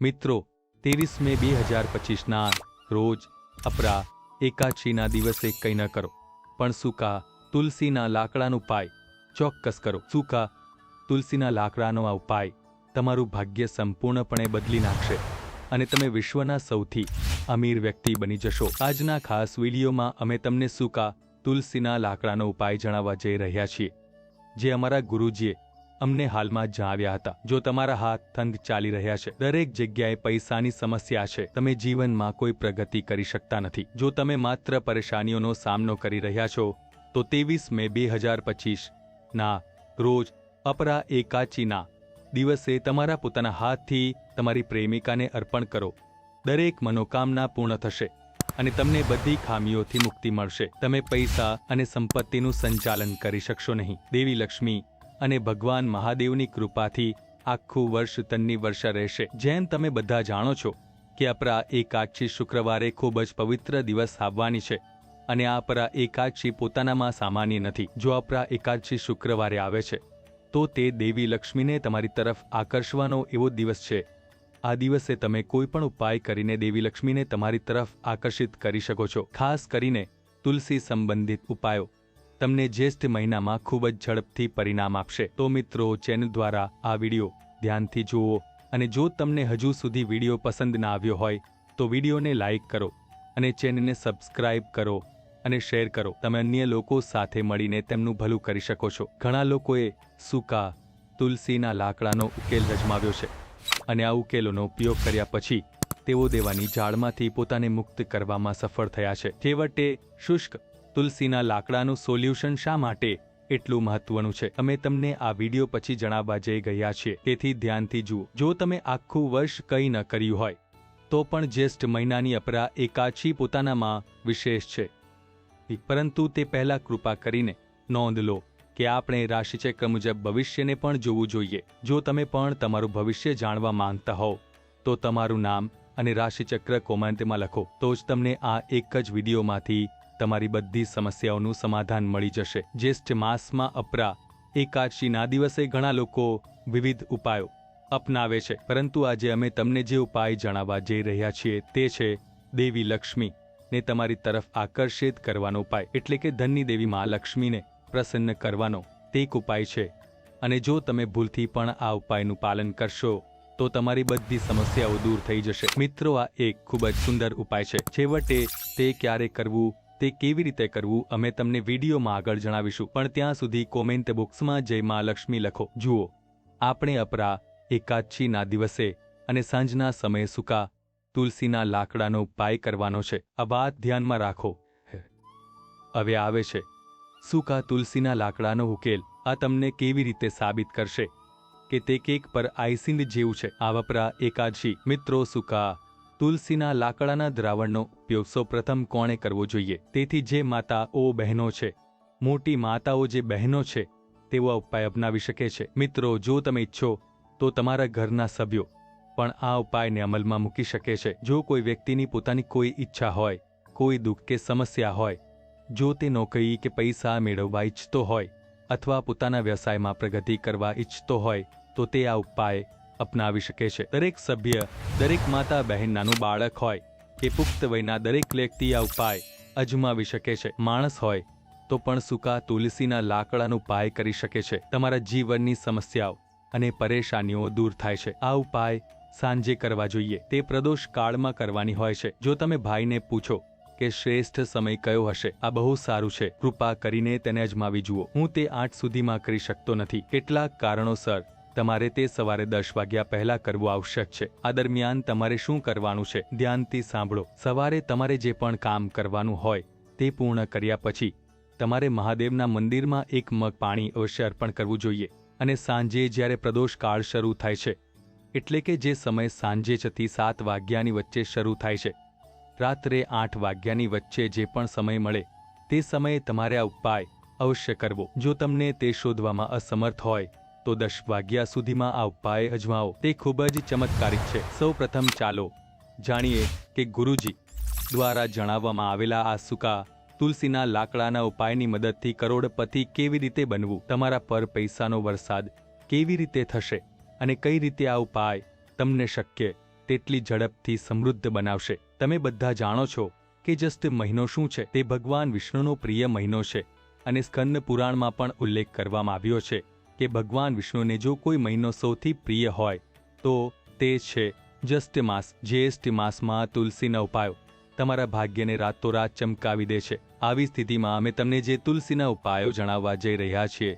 મિત્રો, ત્રેવીસ મે બે હજાર પચીસના રોજ અપરા એકાદશીના દિવસે કંઈ ન કરો. પણ સૂકા તુલસીના લાકડાનો ઉપાય ચોક્કસ કરો. સૂકા તુલસીના લાકડાનો આ ઉપાય તમારું ભાગ્ય સંપૂર્ણપણે બદલી નાખશે અને તમે વિશ્વના સૌથી અમીર વ્યક્તિ બની જશો. આજના ખાસ વિડીયોમાં અમે તમને સૂકા તુલસીના લાકડાનો ઉપાય જણાવવા જઈ રહ્યા છીએ. જે અમારા ગુરુજીએ અમને હાલમાં જણાવ્યા હતા. જો તમારા હાથ તંગ ચાલી રહ્યા છે, દરેક જગ્યાએ પૈસાની સમસ્યા છે. તમે જીવનમાં કોઈ પ્રગતિ કરી શકતા નથી. જો તમે માત્ર પરેશાનીઓનો સામનો કરી રહ્યા છો, તો ત્રેવીસ મે બે હજાર પચીસ ના રોજ અપરા એકાચીના દિવસે તમારા પોતાના હાથથી તમારી પ્રેમિકાને અર્પણ કરો. દરેક મનોકામના પૂર્ણ થશે અને તમને બધી ખામીઓથી મુક્તિ મળશે. તમે પૈસા અને સંપત્તિનું સંચાલન કરી શકશો નહીં. દેવી લક્ષ્મી અને ભગવાન મહાદેવની કૃપાથી આખું વર્ષ તન્ની વર્ષા રહેશે. જેમ તમે બધા જાણો છો કે અપરા એકાદશી શુક્રવારે ખૂબ જ પવિત્ર દિવસ આવવાની છે અને આ અપરા એકાદશી પોતાનામાં સામાન્ય નથી. જો અપરા એકાદશી શુક્રવારે આવે છે, તો તે દેવી લક્ષ્મીને તમારી તરફ આકર્ષવાનો એવો દિવસ છે. આ દિવસે તમે કોઈ પણ ઉપાય કરીને દેવી લક્ષ્મીને તમારી તરફ આકર્ષિત કરી શકો છો. ખાસ કરીને તુલસી સંબંધિત ઉપાયો. તમને જ્યેષ્ઠ મહિનામાં ખૂબ જ ઝડપથી પરિણામ આપશે. તો મિત્રો, ચેનલ દ્વારા આ વીડિયો ધ્યાનથી જુઓ અને જો તમને હજુ સુધી વીડિયો પસંદ ના આવ્યો હોય, તો વિડીયોને લાઇક કરો અને ચેનલને સબસ્ક્રાઇબ કરો અને શેર કરો. તમે અન્ય લોકો સાથે મળીને તેમનું ભલું કરી શકો છો. ઘણા લોકોએ સૂકા, તુલસીના લાકડાનો ઉકેલ રજમાવ્યો છે અને આ ઉકેલોનો ઉપયોગ કર્યા પછી તેઓ દેવાની જાળમાંથી પોતાને મુક્ત કરવામાં સફળ થયા છે. છેવટે શુષ્ક તુલસીના લાકડાનું સોલ્યુશન શા માટે એટલું મહત્વનું છે? અમે તમને આ વીડિયો પછી જણાવવા જઈ ગયા છીએ. તેથી ધ્યાનથી જુઓ. જો તમે આખું વર્ષ કંઈ ન કર્યું હોય, તો પણ જ્યેષ્ઠ મહિનાની અપરા એકાચી પોતાનામાં વિશેષ છે. પરંતુ તે પહેલા કૃપા કરીને નોંધ લો કે આપણે રાશિચક્ર મુજબ ભવિષ્યને પણ જોવું જોઈએ. જો તમે પણ તમારું ભવિષ્ય જાણવા માંગતા હોવ, તો તમારું નામ અને રાશિચક્ર કોમેન્ટમાં લખો. તો જ તમને આ એક જ વિડીયોમાંથી તમારી બધી સમસ્યાઓનું સમાધાન મળી જશે. જ્યેષ્ઠ માસમાં અપરા એકાદશીના દિવસે ઘણા લોકો વિવિધ ઉપાયો અપનાવે છે. પરંતુ આજે અમે તમને જે ઉપાય જણાવવા જઈ રહ્યા છીએ તે છે દેવી લક્ષ્મી ને તમારી તરફ આકર્ષિત કરવાનો ઉપાય. એટલે કે ધનની દેવી મા લક્ષ્મીને પ્રસન્ન કરવાનો તે એક ઉપાય છે. અને જો તમે ભૂલથી પણ આ ઉપાયનું પાલન કરશો, તો તમારી બધી સમસ્યાઓ દૂર થઈ જશે. મિત્રો, આ એક ખૂબ જ સુંદર ઉપાય છે. છેવટે તે ક્યારે કરવું તે કેવી રીતે કરવું, અમે તમને વિડીયોમાં આગળ જણાવીશું. પણ ત્યાં સુધી કોમેન્ટ બોક્સમાં જય મા લક્ષ્મી લખો. જુઓ, આપણે અપરા એકાદશીના દિવસે અને સાંજના સમયે સૂકા તુલસીના લાકડાનો ઉપાય કરવાનો છે. આ વાત ધ્યાનમાં રાખો. હવે આવે છે. સૂકા તુલસીના લાકડાનો ઉકેલ. આ તમને કેવી રીતે સાબિત કરશે? કે તે કેક પર આઈસિંગ જેવું છે. આ વપરા એકાદશી. મિત્રો, સૂકા તુલસીના લાકડાના દ્રાવણનો ઉપયોગ સૌપ્રથમ કોણે કરવો જોઈએ? તેથી જે માતાઓ બહેનો છે, મોટી માતાઓ જે બહેનો છે તેવો ઉપાય અપનાવી શકે છે. મિત્રો, જો તમે ઈચ્છો તો તમારા ઘરના સભ્યો પણ આ ઉપાયને અમલમાં મૂકી શકે છે. જો કોઈ વ્યક્તિની પોતાની કોઈ ઈચ્છા હોય, કોઈ દુઃખ કે સમસ્યા હોય, જો તે નોકરી કે પૈસા મેળવવા ઈચ્છતો હોય અથવા પોતાના વ્યવસાયમાં પ્રગતિ કરવા ઈચ્છતો હોય, તો તે આ ઉપાય અપનાવી શકે છે. દરેક સભ્ય, દરેક માતા બહેન નાનું બાળક હોય કે પુખ્ત વયના દરેક વ્યક્તિ આ ઉપાય અજમાવી શકે છે. માણસ હોય તો પણ સૂકા તુલસીના લાકડાનું પાય કરી શકે છે. તમારા જીવનની સમસ્યાઓ અને પરેશાનીઓ દૂર થાય છે. આ ઉપાય સાંજે કરવા જોઈએ. તે પ્રદોષ કાળમાં કરવાની હોય છે. જો તમે ભાઈને પૂછો કે શ્રેષ્ઠ સમય કયો હશે, આ બહુ સારું છે. કૃપા કરીને તેને અજમાવી જુઓ. હું તે આઠ સુધીમાં કરી શકતો નથી. કેટલાક કારણોસર તમારે તે સવારે દસ વાગ્યા પહેલા કરવું આવશ્યક છે. આ દરમિયાન તમારે શું કરવાનું છે, ધ્યાનથી સાંભળો. સવારે તમારે જે પણ કામ કરવાનું હોય, તે પૂર્ણ કર્યા પછી, તમારે મહાદેવના મંદિરમાં એક મગ પાણી અવશ્ય અર્પણ કરવું જોઈએ અને સાંજે જ્યારે પ્રદોષ કાળ શરૂ થાય છે, એટલે કે જે સમય સાંજે છથી સાત વાગ્યાની વચ્ચે શરૂ થાય છે, રાત્રે આઠ વાગ્યાની વચ્ચે જે પણ સમય મળે, તે સમયે તમારે આ ઉપાય અવશ્ય કરવો. જો તમને તે શોધવામાં અસમર્થ હોય તો દસ વાગ્યા સુધીમાં આ ઉપાય અજમાવો. તે ખૂબ જ ચમત્કારિક છે. સૌ પ્રથમ ચાલો જાણીએ કે ગુરુજી દ્વારા જણાવવામાં આવેલા આ સૂકા તુલસીના લાકડાના ઉપાયની મદદથી કરોડપતિ કેવી રીતે બનવું, તમારા પર પૈસાનો વરસાદ કેવી રીતે થશે અને કઈ રીતે આ ઉપાય તમને શક્ય તેટલી ઝડપથી સમૃદ્ધ બનાવશે. તમે બધા જાણો છો કે જસ્ટ મહિનો શું છે? તે ભગવાન વિષ્ણુનો પ્રિય મહિનો છે અને સ્કંદ પુરાણમાં પણ ઉલ્લેખ કરવામાં આવ્યો છે. કે ભગવાન વિષ્ણુને જો કોઈ મહિનો સૌથી પ્રિય હોય, તો તે છે જસ્ટ માસ. જ્યેષ્ઠ માસમાં તુલસીના ઉપાયો. તમારા ભાગ્યને રાતોરાત ચમકાવી દે છે. આવી સ્થિતિમાં અમે તમને જે તુલસીના ઉપાયો જણાવવા જઈ રહ્યા છીએ,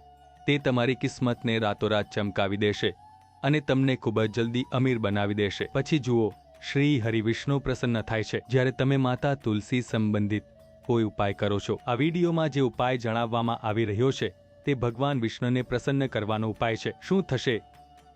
તે તમારી કિસ્મતને રાતોરાત ચમકાવી દેશે અને તમને ખૂબ જ જલ્દી અમીર બનાવી દેશે. પછી જુઓ, શ્રી હરિવિષ્ણુ પ્રસન્ન થાય છે. જ્યારે તમે માતા તુલસી સંબંધિત કોઈ ઉપાય કરો છો. આ વિડીયોમાં જે ઉપાય જણાવવામાં આવી રહ્યો છે તે ભગવાન વિષ્ણુને પ્રસન્ન કરવાનો ઉપાય છે. શું થશે?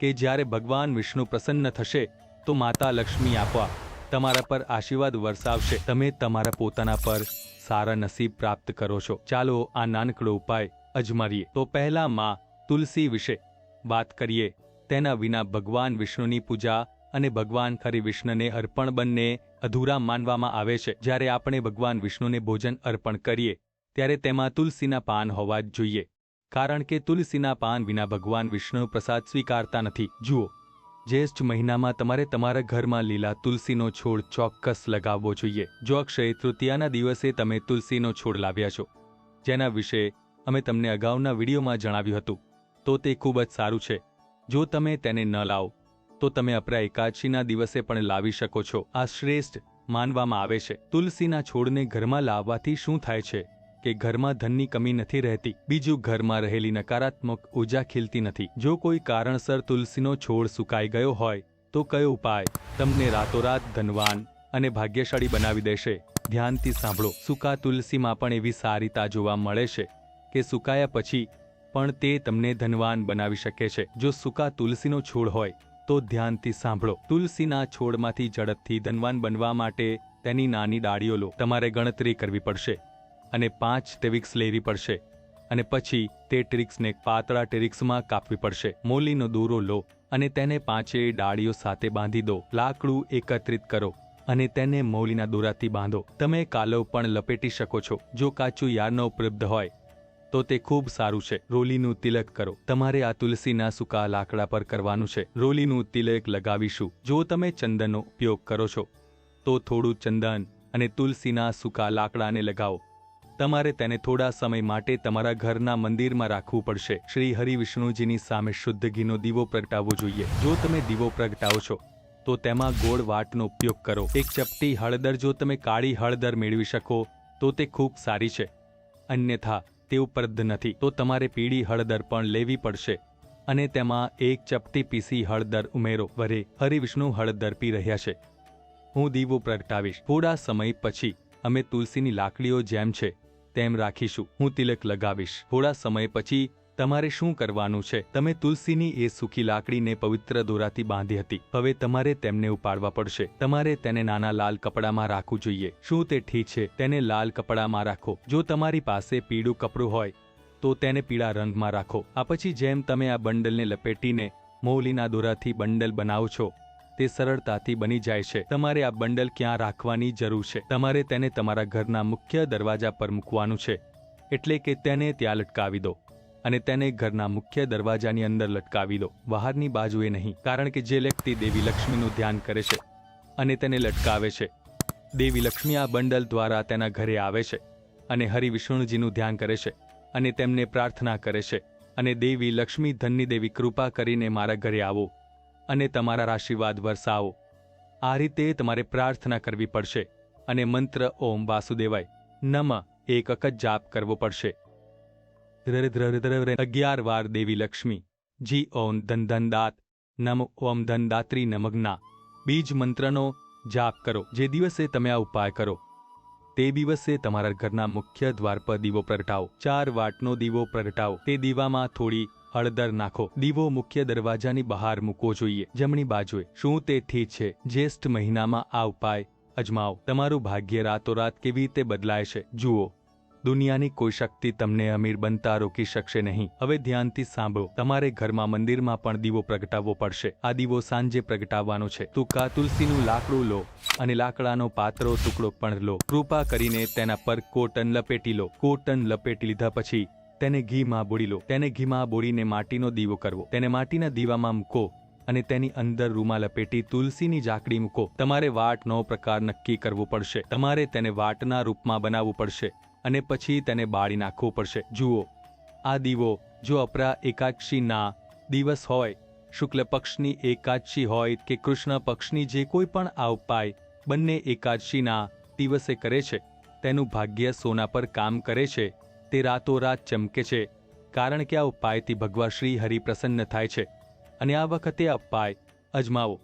કે જ્યારે ભગવાન વિષ્ણુ પ્રસન્ન થશે, તો માતા લક્ષ્મી આપવા તમારા પર આશીર્વાદ વરસાવશે. તમે તમારા પોતાના પર સારા નસીબ પ્રાપ્ત કરો છો. ચાલો આ નાનકડો ઉપાય અજમારીએ તો પહેલા માં તુલસી વિશે વાત કરીએ. તેના વિના ભગવાન વિષ્ણુની પૂજા અને ભગવાન ખરી વિષ્ણુને અર્પણ બંને અધૂરા માનવામાં આવે છે. જ્યારે આપણે ભગવાન વિષ્ણુને ભોજન અર્પણ કરીએ, ત્યારે તેમાં તુલસીના પાન હોવા જ જોઈએ. કારણ કે તુલસીના પાન વિના ભગવાન વિષ્ણુ પ્રસાદ સ્વીકારતા નથી. જુઓ, જ્યેષ્ઠ મહિનામાં તમારે તમારા ઘરમાં લીલા તુલસીનો છોડ ચોક્કસ લગાવવો જોઈએ. જો અક્ષય તૃતીયાના દિવસે તમે તુલસીનો છોડ લાવ્યા છો, જેના વિશે અમે તમને અગાઉના વિડીયોમાં જણાવ્યું હતું, તો તે ખૂબ જ સારું છે. જો તમે તેને ન લાવો, તો તમે અપરા એકાદશીના દિવસે પણ લાવી શકો છો. આ શ્રેષ્ઠ માનવામાં આવે છે. તુલસીના છોડને ઘરમાં લાવવાથી શું થાય છે? કે ઘરમાં ધનની કમી નથી રહેતી. બીજું, ઘરમાં રહેલી નકારાત્મક ઊર્જા ખીલતી નથી. જો કોઈ કારણસર તુલસીનો છોડ સુકાઈ ગયો હોય, તો કયો ઉપાય? તમને રાતોરાત ધનવાન અને ભાગ્યશાળી બનાવી દેશે. ધ્યાનથી સાંભળો. સૂકા તુલસીમાં પણ એવી સારીતા જોવા મળે છે કે સુકાયા પછી પણ તે તમને ધનવાન બનાવી શકે છે. જો સૂકા તુલસીનો છોડ હોય, તો ધ્યાનથી સાંભળો. તુલસીના છોડમાંથી ઝડપથી ધનવાન બનવા માટે તેની નાની ડાળીઓ લો. તમારે ગણતરી કરવી પડશે. અને પાંચ ટેવિક્સ લેવી પડશે અને પછી તે ટ્રિક્સને પાતળા ટેરિક્સમાં કાપવી પડશે. મોલીનો દોરો લો અને તેને પાંચેય ડાળીઓ સાથે બાંધી દો. લાકડું એકત્રિત કરો અને તેને મૌલીના દોરાથી બાંધો. તમે કાલો પણ લપેટી શકો છો. જો કાચું યારનો ઉપલબ્ધ હોય, તો તે ખૂબ સારું છે. રોલીનું તિલક કરો. તમારે આ તુલસીના સૂકા લાકડા પર કરવાનું છે. રોલીનું તિલક લગાવીશું. જો તમે ચંદનનો ઉપયોગ કરો છો, તો થોડું ચંદન અને તુલસીના સૂકા લાકડાને લગાવો. તમારે તેને થોડા સમય માટે તમારા ઘરના મંદિરમાં રાખવું પડશે. શ્રી હરિવિષ્ણુજીની સામે શુદ્ધ ઘીનો દીવો પ્રગટાવવો જોઈએ. જો તમે દીવો પ્રગટાવો છો, તો તેમાં ગોળ વાટનો ઉપયોગ કરો. એક ચપટી હળદર, જો તમે કાળી હળદર મેળવી શકો, તો તે ખૂબ સારી છે. અન્યથા, તે ઉપલબ્ધ નથી. તો તમારે પીળી હળદર પણ લેવી પડશે અને તેમાં એક ચપટી પીસી હળદર ઉમેરો. વરે, હરિવિષ્ણુ હળદર પી રહ્યા છે. હું દીવો પ્રગટાવીશ. થોડા સમય પછી, અમે તુલસીની લાકડીઓ જેમ છે તેમ રાખીશું, હું તિલક લગાવીશ. થોડા સમય પછી તમારે શું કરવાનું છે? તમે તુલસીની એ સૂકી લાકડીને પવિત્ર દોરાથી બાંધી હતી. હવે તમારે તેમને ઉપાડવા પડશે. તમારે તેને નાના લાલ કપડામાં રાખવું જોઈએ. શું તે ઠીક છે? તેને લાલ કપડામાં રાખો. જો તમારી પાસે પીળું કપડું હોય, તો તેને પીળા રંગમાં રાખો. આ પછી જેમ તમે આ બંડલને લપેટીને મૌલીના દોરાથી બંડલ બનાવો છો તે સરળતાથી બની જાય છે. તમારે આ બંડલ ક્યાં રાખવાની જરૂર છે? તમારે તેને તમારા ઘરના મુખ્ય દરવાજા પર મૂકવાનું છે, એટલે કે તેને ત્યાં લટકાવી દો અને તેને ઘરના મુખ્ય દરવાજાની અંદર લટકાવી દો. બહારની બાજુએ નહીં, કારણ કે જે વ્યક્તિ દેવી લક્ષ્મીનું ધ્યાન કરે છે અને તેને લટકાવે છે, દેવી લક્ષ્મી આ બંડલ દ્વારા તેના ઘરે આવે છે અને હરિ વિષ્ણુજીનું ધ્યાન કરે છે અને તેમને પ્રાર્થના કરે છે અને દેવી લક્ષ્મી ધનની દેવી કૃપા કરીને મારા ઘરે આવો. અને તમારા આશીર્વાદ વરસાવો. આ રીતે તમારે પ્રાર્થના કરવી પડશે અને મંત્ર ઓમ વાસુદેવાય નમ એક જ જાપ કરવો પડશે. અગિયાર વાર દેવી લક્ષ્મી. જી ઓમ ધન ધન દાત, નમ ઓમ ધન દાત્રી નમગ્ના. બીજ મંત્રનો જાપ કરો. જે દિવસે તમે આ ઉપાય કરો, તે દિવસે તમારા ઘરના મુખ્ય દ્વાર પર દીવો પ્રગટાવો. ચાર વાટનો દીવો પ્રગટાવો. તે દીવામાં થોડી હળદર નાખો. દીવો મુખ્ય દરવાજાની બહાર મૂકવો જોઈએ. જમણી બાજુએ, શું તે ઠીક છે? જ્યેષ્ઠ મહિનામાં આ ઉપાય અજમાવો. તમારું ભાગ્ય રાતોરાત કેવી રીતે બદલાય છે? જુઓ. દુનિયાની કોઈ શક્તિ તમને અમીર બનતા રોકી શકશે નહીં. હવે ધ્યાનથી સાંભળો. તમારે ઘરમાં મંદિરમાં પણ દીવો પ્રગટાવવો પડશે. આ દીવો સાંજે પ્રગટાવવાનો છે. તુકા તુલસીનું લાકડું લો અને લાકડાનો પાતળો ટુકડો પણ લો. કૃપા કરીને તેના પર કોટન લપેટી લો. કોટન લપેટી લીધા પછી તેને ઘીમાં બોળી લો. તેને ઘીમાં બોળીને માટીનો દીવો કરવો. તેને માટીના દીવામાં મૂકો અને તેની અંદર રૂમાલ લપેટી તુલસીની જાકડી મૂકો. તમારે વાટનો પ્રકાર નક્કી કરવો પડશે. તમારે તેને વાટના રૂપમાં બનાવવું પડશે અને પછી તેને બાળી નાખવું પડશે. જુઓ, આ દીવો જો અપરા એકાદશીના દિવસ હોય, શુક્લ પક્ષની એકાદશી હોય કે કૃષ્ણ પક્ષની જે કોઈ પણ આ ઉપાય બંને એકાદશીના દિવસે કરે છે, તેનું ભાગ્ય સોના પર કામ કરે છે તે રાતોરાત ચમકે છે, કારણ કે આ ઉપાયથી ભગવાન શ્રી હરિ પ્રસન્ન થાય છે અને આ વખતે આ ઉપાય અજમાવો.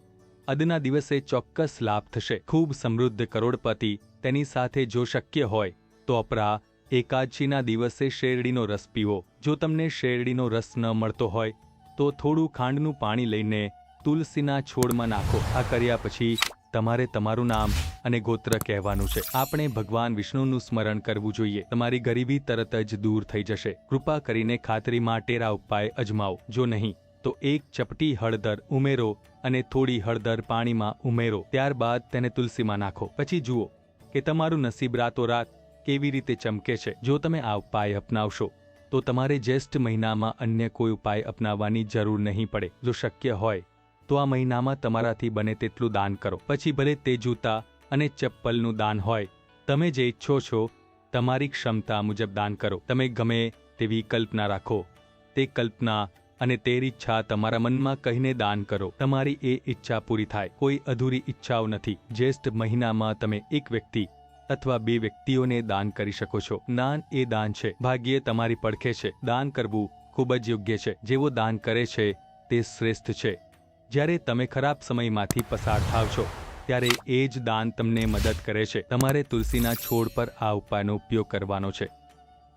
અદના દિવસે ચોક્કસ લાભ થશે. ખૂબ સમૃદ્ધ કરોડપતિ તેની સાથે જો શક્ય હોય, તો અપરા એકાદશીના દિવસે શેરડીનો રસ પીવો. જો તમને શેરડીનો રસ ન મળતો હોય, તો થોડું ખાંડનું પાણી લઈને તુલસીના છોડમાં નાખો. આ કર્યા પછી તમારે તમારું નામ અને ગોત્ર કહેવાનું છે. આપણે ભગવાન વિષ્ણુનું સ્મરણ કરવું જોઈએ. તમારી ગરીબી તરત જ દૂર થઈ જશે. કૃપા કરીને ખાતરી માટે ઉપાય અજમાવો. જો નહીં, તો એક ચપટી હળદર ઉમેરો અને થોડી હળદર પાણીમાં ઉમેરો. ત્યારબાદ તેને તુલસીમાં નાખો. પછી જુઓ કે તમારું નસીબ રાતોરાત કેવી રીતે ચમકે છે. જો તમે આ ઉપાય અપનાવશો, તો તમારે જ્યેષ્ઠ મહિનામાં અન્ય કોઈ ઉપાય અપનાવવાની જરૂર નહીં પડે. જો શક્ય હોય તો આ મહિનામાં તમારાથી બને તેટલું દાન કરો. પછી ભલે તે જૂતા અને ચપ્પલનું દાન હોય, તમે જે ઈચ્છો છો, તમારી ક્ષમતા મુજબ દાન કરો. તમે ગમે તેવી કલ્પના રાખો. તે કલ્પના અને તેરી ઈચ્છા તમારા મનમાં કહીને દાન કરો. તમારી એ ઈચ્છા પૂરી થાય. કોઈ અધૂરી ઈચ્છાઓ નથી. જ્યેષ્ઠ મહિનામાં તમે એક વ્યક્તિ અથવા બે વ્યક્તિઓને દાન કરી શકો છો. દાન એ દાન છે. ભાગ્યે તમારી પડખે છે. દાન કરવું ખૂબ જ યોગ્ય છે. જેવો દાન કરે છે, તે શ્રેષ્ઠ છે. જ્યારે તમે ખરાબ સમયમાંથી પસાર થાવ છો, ત્યારે એ જ દાન તમને મદદ કરે છે. તમારે તુલસીના છોડ પર આ ઉપાયનો ઉપયોગ કરવાનો છે,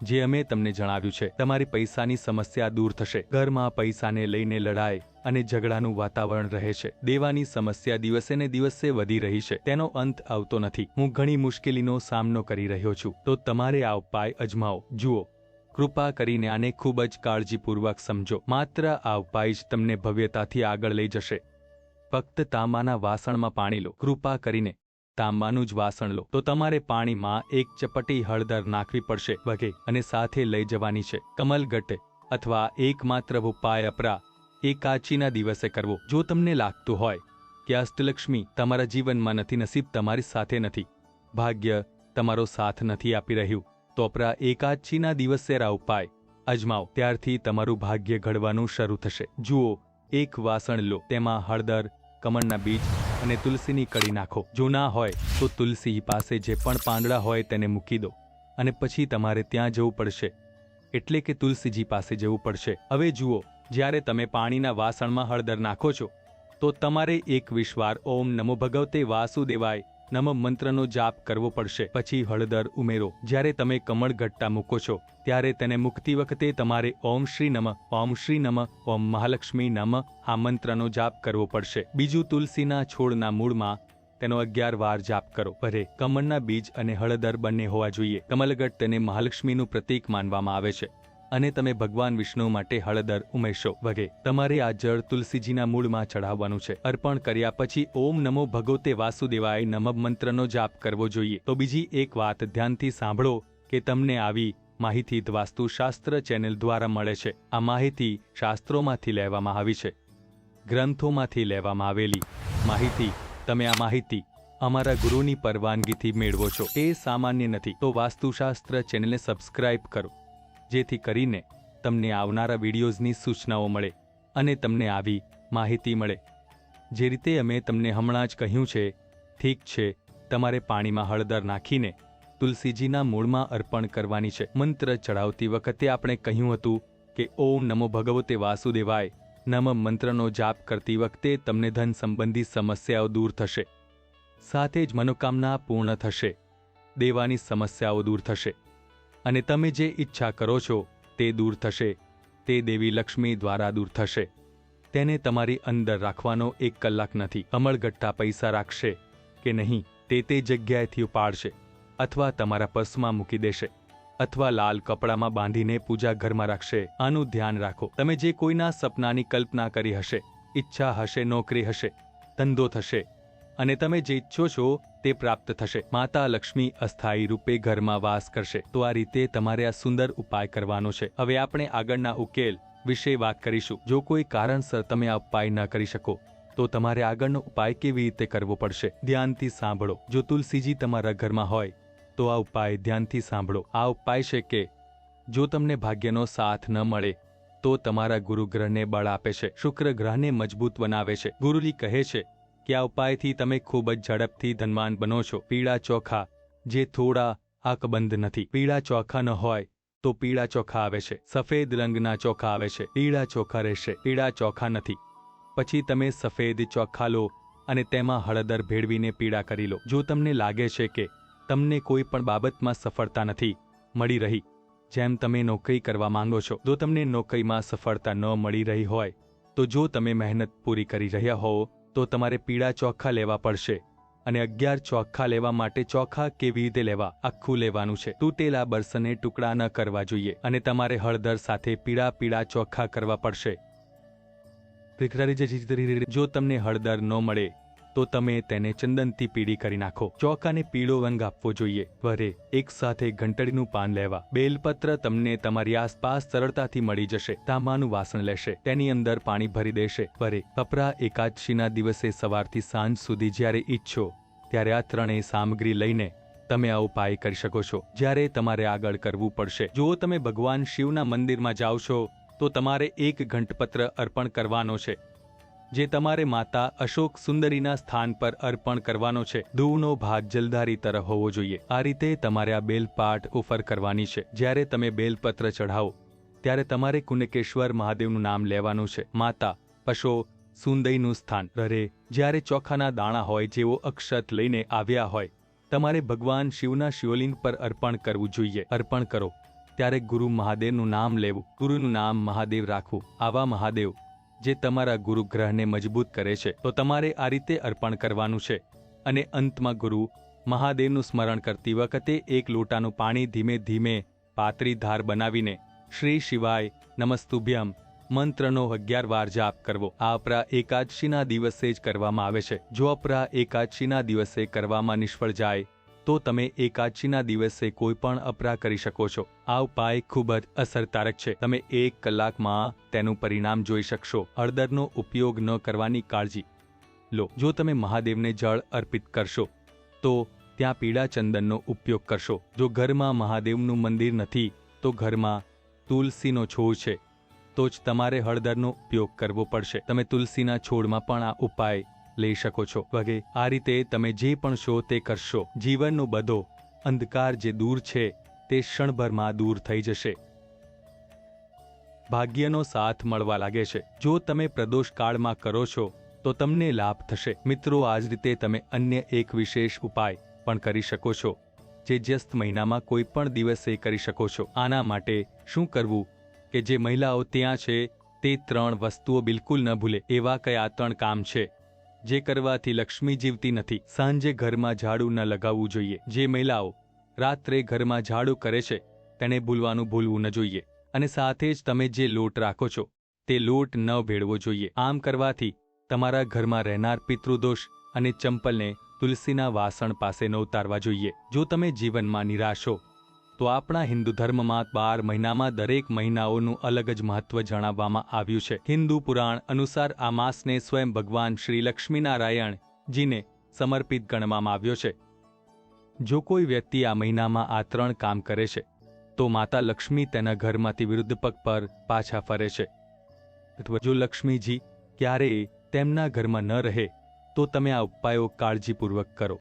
જે અમે તમને જણાવ્યું છે. તમારી પૈસાની સમસ્યા દૂર થશે. ઘરમાં પૈસાને લઈને લડાઈ અને ઝઘડાનું વાતાવરણ રહે છે. દેવાની સમસ્યા દિવસે ને દિવસે વધી રહી છે. તેનો અંત આવતો નથી. હું ઘણી મુશ્કેલીનો સામનો કરી રહ્યો છું. તો તમારે આ ઉપાય અજમાવો. જુઓ કૃપા કરીને આને ખૂબ જ કાળજીપૂર્વક સમજો. માત્ર આ ઉપાય જ તમને ભવ્યતાથી આગળ લઈ જશે. ફક્ત તાંબાના વાસણમાં પાણી લો. કૃપા કરીને તાંબાનું જ વાસણ લો. તો તમારે પાણીમાં એક ચપટી હળદર નાખવી પડશે વગે અને સાથે લઈ જવાની છે. કમલગટ્ટે અથવા એકમાત્ર ઉપાય અપરા એ કાચીના દિવસે કરવો. જો તમને લાગતું હોય કે અષ્ટલક્ષ્મી તમારા જીવનમાં નથી નસીબ તમારી સાથે નથી. ભાગ્ય તમારો સાથ નથી આપી રહ્યું. તો એકાદ એકાદશીના દિવસે આ ઉપાય અજમાવો, ત્યારથી તમારું ભાગ્ય ઘડવાનું શરૂ થશે. જુઓ, એક વાસણ લો, તેમાં હળદર, કમળના બીજ અને તુલસીની કડી નાખો. જો ના હોય, તો તુલસી પાસે જે પણ પાંદડા હોય તેને મૂકી દો અને પછી તમારે ત્યાં જવું પડશે. એટલે કે તુલસીજી પાસે જવું પડશે. હવે જુઓ, જ્યારે તમે પાણીના વાસણમાં હળદર નાખો છો, તો તમારે એક વિશ્વાર ઓમ નમો ભગવતે વાસુદેવાય નમ મંત્રનો જાપ કરવો પડશે. પછી હળદર ઉમેરો. જ્યારે તમે કમળ ગટ્ટા મૂકો છો, ત્યારે તેને મૂકતી વખતે તમારે ઓમ શ્રી નમ, ઓમ શ્રી નમ, ઓમ મહાલક્ષ્મી નમ આ મંત્રનો જાપ કરવો પડશે. બીજું તુલસીના છોડના મૂળમાં તેનો અગિયાર વાર જાપ કરો. ભરે કમળના બીજ અને હળદર બંને હોવા જોઈએ. કમલગઢ તેને મહાલક્ષ્મીનું પ્રતીક માનવામાં આવે છે. અને તમે ભગવાન વિષ્ણુ માટે હળદર ઉમેરશો. વગે તમારે આ જળ તુલસીજીના મૂળમાં ચઢાવવાનું છે. અર્પણ કર્યા પછી ઓમ નમો ભગવતે વાસુદેવાય નમઃ મંત્રનો જાપ કરવો જોઈએ. તો બીજી એક વાત ધ્યાનથી સાંભળો કે તમને આવી માહિતી વાસ્તુશાસ્ત્ર ચેનલ દ્વારા મળે છે. આ માહિતી શાસ્ત્રોમાંથી લેવામાં આવી છે. ગ્રંથોમાંથી લેવામાં આવેલી માહિતી તમે આ માહિતી અમારા ગુરુની પરવાનગીથી મેળવો છો. એ સામાન્ય નથી. તો વાસ્તુશાસ્ત્ર ચેનલને સબસ્ક્રાઇબ કરો. જેથી કરીને તમને આવનારા વિડીયોઝની સૂચનાઓ મળે અને તમને આવી માહિતી મળે. જે રીતે અમે તમને હમણાં જ કહ્યું છે, ઠીક છે, તમારે પાણીમાં હળદર નાખીને તુલસીજીના મૂળમાં અર્પણ કરવાની છે. મંત્ર ચડાવતી વખતે આપણે કહ્યું હતું કે, ઓમ નમો ભગવતે વાસુદેવાય, નમ મંત્રનો જાપ કરતી વખતે તમને ધન સંબંધી સમસ્યાઓ દૂર થશે. સાથે જ મનોકામના પૂર્ણ થશે. દેવાની સમસ્યાઓ દૂર થશે. અને તમે જે ઈચ્છા કરો છો તે દૂર થશે. તે દેવી લક્ષ્મી દ્વારા દૂર થશે. તેને તમારી અંદર રાખવાનો એક કલાક નથી. અમળગટ્ટા પૈસા રાખશે કે નહીં, તે તે જગ્યાએથી ઉપાડશે અથવા તમારા પર્સમાં મૂકી દેશે અથવા લાલ કપડામાં બાંધીને પૂજા ઘરમાં રાખશે. આનું ધ્યાન રાખો. તમે જે કોઈના સપનાની કલ્પના કરી હશે, ઈચ્છા હશે, નોકરી હશે, ધંધો થશે અને તમે જે ઈચ્છો છો તે પ્રાપ્ત થશે. માતા લક્ષ્મી અસ્થાયી રૂપે ઘરમાં વાસ કરશે. તો આ રીતે તમારે આ સુંદર ઉપાય કરવાનો છે. હવે આપણે આગળના ઉકેલ વિશે વાત કરીશું. જો કોઈ કારણસર તમે આ ઉપાય ન કરી શકો, તો તમારે આગળનો ઉપાય કેવી રીતે કરવો પડશે? ધ્યાનથી સાંભળો. જો તુલસીજી તમારા ઘરમાં હોય, તો આ ઉપાય ધ્યાનથી સાંભળો. આ ઉપાય છે કે, જો તમને ભાગ્યનો સાથ ન મળે, તો તમારા ગુરુગ્રહને બળ આપે છે. શુક્ર ગ્રહને મજબૂત બનાવે છે. ગુરુજી કહે છે કે આ ઉપાયથી તમે ખૂબ જ ઝડપથી ધનવાન બનો છો? પીળા ચોખા, જે થોડા આંકબંધ નથી. પીળા ચોખા ન હોય તો પીળા ચોખા આવે છે. સફેદ રંગના ચોખા આવે છે. પીળા ચોખા રહેશે. પીળા ચોખા નથી. પછી તમે સફેદ ચોખા લો અને તેમાં હળદર ભેળવીને પીળા કરી લો. જો તમને લાગે છે કે તમને કોઈ પણ બાબતમાં સફળતા નથી મળી રહી, જેમ તમે નોકરી કરવા માંગો છો, જો તમને નોકરીમાં સફળતા ન મળી રહી હોય, તો જો તમે મહેનત પૂરી કરી રહ્યા હો તો તમારે પીળા ચોખ્ખા લેવા પડશે અને અગિયાર ચોખ્ખા લેવા માટે ચોખા કેવી રીતે લેવા? આખું લેવાનું છે. તૂટેલા બરસને ટુકડા ન કરવા જોઈએ અને તમારે હળદર સાથે પીળા પીળા ચોખ્ખા કરવા પડશે. જો તમને હળદર ન મળે તો તમે તેને ચંદનથી પીળી કરી નાખો. ચોખાને પીળો રંગ આપવો જોઈએ. વરે, એક સાથે ઘંટડીનું પાન લેવા. બેલપત્ર તમને તમારી આસપાસ સરળતાથી મળી જશે. તાંબાનું વાસણ લેશે. તેની અંદર પાણી ભરી દેશે. વરે, કપરા એકાદશીના દિવસે સવારથી સાંજ સુધી જ્યારે ઈચ્છો, ત્યારે આ ત્રણેય સામગ્રી લઈને તમે આ ઉપાય કરી શકો છો. જ્યારે તમારે આગળ કરવું પડશે. જો તમે ભગવાન શિવના મંદિરમાં જાઓ છો, તો તમારે એક ઘંટપત્ર અર્પણ કરવાનો છે. જે તમારે માતા અશોક સુંદરીના સ્થાન પર અર્પણ કરવાનો છે. ધૂળનો ભાગ જલધારી તરફ હોવો જોઈએ. આ રીતે તમારે આ બેલપાઠ ઓફર કરવાની છે. જ્યારે તમે બેલપત્ર ચઢાવો, ત્યારે તમારે કુનકેશ્વર મહાદેવનું નામ લેવાનું છે. માતા પશો સુંદઈનું સ્થાન રહે. જ્યારે ચોખાના દાણા હોય જેવો અક્ષત લઈને આવ્યા હોય, તમારે ભગવાન શિવના શિવલિંગ પર અર્પણ કરવું જોઈએ. અર્પણ કરો. ત્યારે ગુરુ મહાદેવનું નામ લેવું. ગુરુનું નામ મહાદેવ રાખવું. આવા મહાદેવ જે તમારા ગુરુગ્રહને મજબૂત કરે છે, તો તમારે આ રીતે અર્પણ કરવાનું છે. અને અંતમાં ગુરુ, મહાદેવનું સ્મરણ કરતી વખતે એક લોટાનું પાણી ધીમે ધીમે પાતરી ધાર બનાવીને, શ્રી શિવાય નમસ્તુભ્યમ, મંત્રનો અગિયાર વાર જાપ કરવો. આ અપરા એકાદશીના દિવસે જ કરવામાં આવે છે. જો અપરા એકાદશીના દિવસે કરવામાં નિષ્ફળ જાય તો તમે એકાદશીના દિવસે કોઈ પણ અપરા કરી શકો છો. આ ઉપાય ખૂબ જ અસરકારક છે. તમે એક કલાકમાં તેનું પરિણામ જોઈ શકશો. હળદરનો ઉપયોગ ન કરવાની કાળજી લો. જો તમે મહાદેવને જળ અર્પિત કરશો, તો ત્યાં પીળા ચંદનનો ઉપયોગ કરશો. જો ઘરમાં મહાદેવનું મંદિર નથી, તો ઘરમાં તુલસીનો છોડ છે, તો જ તમારે હળદરનો ઉપયોગ કરવો પડશે. તમે તુલસીના છોડમાં પણ આ ઉપાય લઈ શકો છો. વગે આ રીતે તમે જે પણ છો તે કરશો, જીવનનો બધો અંધકાર જે દૂર છે, તે ક્ષણભરમાં દૂર થઈ જશે. ભાગ્યનો સાથ મળવા લાગે છે. જો તમે પ્રદોષ કાળમાં કરો છો, તો તમને લાભ થશે. મિત્રો આ જ રીતે તમે અન્ય એક વિશેષ ઉપાય પણ કરી શકો છો, જે જ્યસ્ત મહિનામાં કોઈ પણ દિવસે કરી શકો છો. આના માટે શું કરવું? કે જે મહિલાઓ ત્યાં છે, તે ત્રણ વસ્તુઓ બિલકુલ ન ભૂલે. એવા કયા ત્રણ કામ છે? જે કરવાથી લક્ષ્મી જીવતી નથી. સાંજે ઘરમાં ઝાડુ ન લગાવવું જોઈએ. જે મહિલાઓ રાત્રે ઘરમાં ઝાડુ કરે છે, તેણે ભૂલવાનું ભૂલવું ન જોઈએ. અને સાથે જ તમે જે લોટ રાખો છો, તે લોટ ન ભેળવો જોઈએ. આમ કરવાથી તમારા ઘરમાં રહેનાર પિતૃદોષ અને ચંપલને તુલસીના વાસણ પાસે ન ઉતારવા જોઈએ. જો તમે જીવનમાં નિરાશો તો આપણા હિન્દુ ધર્મમાં બાર મહિનામાં દરેક મહિનાઓનું અલગ જ મહત્વ જણાવવામાં આવ્યું છે. હિન્દુ પુરાણ અનુસાર આ માસને સ્વયં ભગવાન શ્રી લક્ષ્મીનારાયણજીને સમર્પિત ગણવામાં આવ્યો છે. જો કોઈ વ્યક્તિ આ મહિનામાં આ ત્રણ કામ કરે છે, તો માતા લક્ષ્મી તેના ઘરમાંથી વિરુદ્ધ પગ પર પાછા ફરે છે. જો લક્ષ્મીજી ક્યારેય તેમના ઘરમાં ન રહે, તો તમે આ ઉપાયો કાળજીપૂર્વક કરો.